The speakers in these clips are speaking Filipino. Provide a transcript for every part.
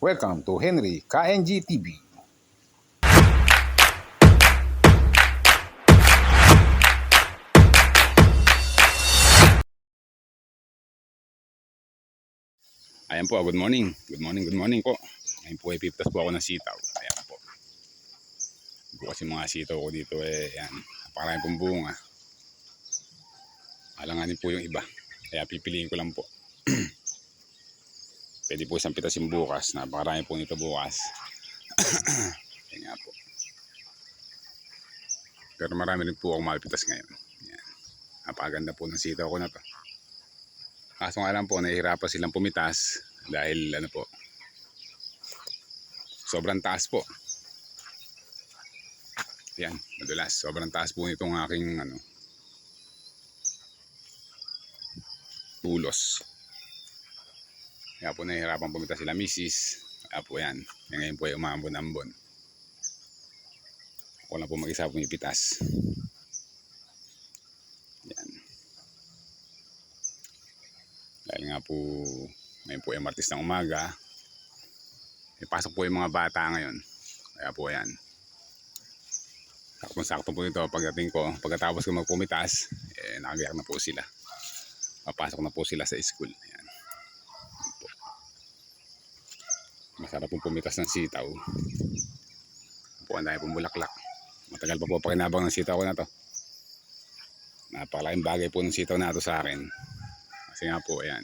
Welcome to Henry KNG TV. Ayan po, good morning. Good morning, good morning po. Ngayon po ay piptas po ako ng sitaw. Ayan po. Po kasi mga sitaw ko dito eh, ayan. Napakarami pong bunga. Alanganin po yung iba. Kaya pipiliin ko lang po. Pwede po isang pitasin bukas. Napakarami po nito bukas. Ayan nga po. Pero marami rin po akong mapitas ngayon. Ayan. Napakaganda po ng sitaw ko na to. Kaso nga lang po, nahihirapan silang pumitas dahil ano po, sobrang taas po. Yan, madulas. Sobrang taas po nitong aking ano, bulos. Kaya po nahihirapan pumitas sila misis. Kaya po yan. Kaya ngayon po ay umambon-ambon. Ako lang po mag-isa pumipitas. Yan. Dahil nga po, ngayon po ay martis ng umaga. May pasok po yung mga bata ngayon. Kaya po yan. Sakto-sakto po ito pagdating ko. Pagkatapos ko magpumitas, eh, nakagayak na po sila. Papasok na po sila sa school. Ayan. Ayan po. Masarap pong pumitas ng sitaw. Ang dami pong bulaklak. Matagal pa po pakinabang ng sitaw ko na to. Napakalaking bagay po ng sitaw na to sa akin. Kasi nga po, ayan.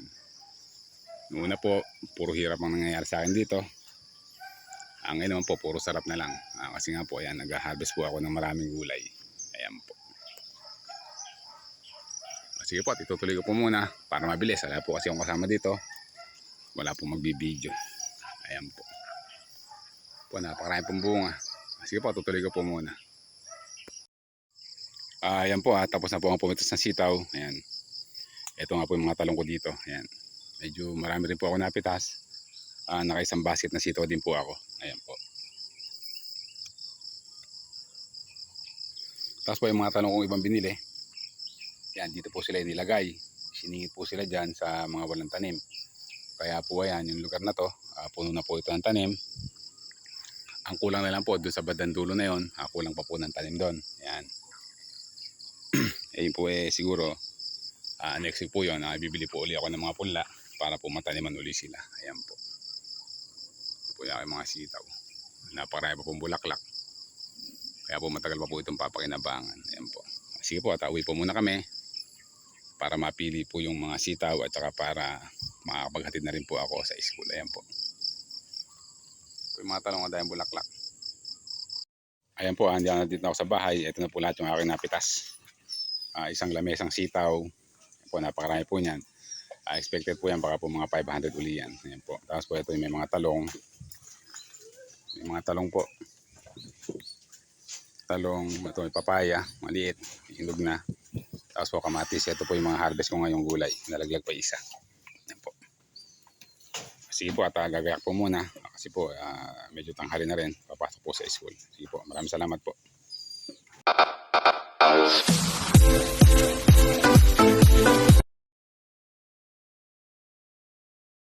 Noong po, puro hirap ang nangyayari sa akin dito. Ang ngayon naman po, puro sarap na lang. Ah, kasi nga po, ayan, nag-harvest po ako ng maraming gulay. Ayan po. Ah, Sige po, itutuloy ko po muna para mabilis. Wala po kasi akong kasama dito. Wala po magbibideo. Ayan po. Po, napakarami pong bunga. Sige po, tutuloy ko po muna. Ah, ayan po, ah, tapos na po ang pumitas ng sitaw. Ayan. Ito nga po yung mga talong ko dito. Ayan. Medyo marami rin po ako napitas. Ah, nakaisang basket na sitaw din po ako. Ayan po. Tapos po yung mga talong kong ibang binili. Yan, dito po sila inilagay. Siningit po sila dyan sa mga walang tanim. Kaya po ayan, yung lugar na to, ah, puno na po ito ng tanim. Ang kulang na lang po doon sa badandulo na yon, ah, kulang pa po ng tanim doon. Ayan. Ayun po eh siguro Ah, next week po yun, ah, bibili po uli ako ng mga punla para po mataniman uli sila. Ayan po. Ito po yung mga sitaw. Napakarami pa pong bulaklak. Kaya po matagal pa po itong papakinabangan. Ayan po. Sige po, at po muna kami para mapili po yung mga sitaw at saka para makakapaghatid na rin po ako sa school. Ayan po. Ito yung mga talong na dahil bulaklak. Ayan po, hindi ako dito ako sa bahay. Ito na po lahat yung aking napitas. Ah, isang lamesang sitaw, po, napakarami po niyan. Ah, expected po yan, baka po mga 500 uli yan. Ayan po. Tapos po ito may mga talong. May mga talong po. Talong, ito may papaya, maliit, hinog na. Tapos po kamatis, ito po yung mga harvest ko ngayong gulay. Nalaglag pa isa. Sige po at uh, po muna kasi po uh, medyo tanghali na rin. Papasok po sa school. Sige po. Maraming salamat po.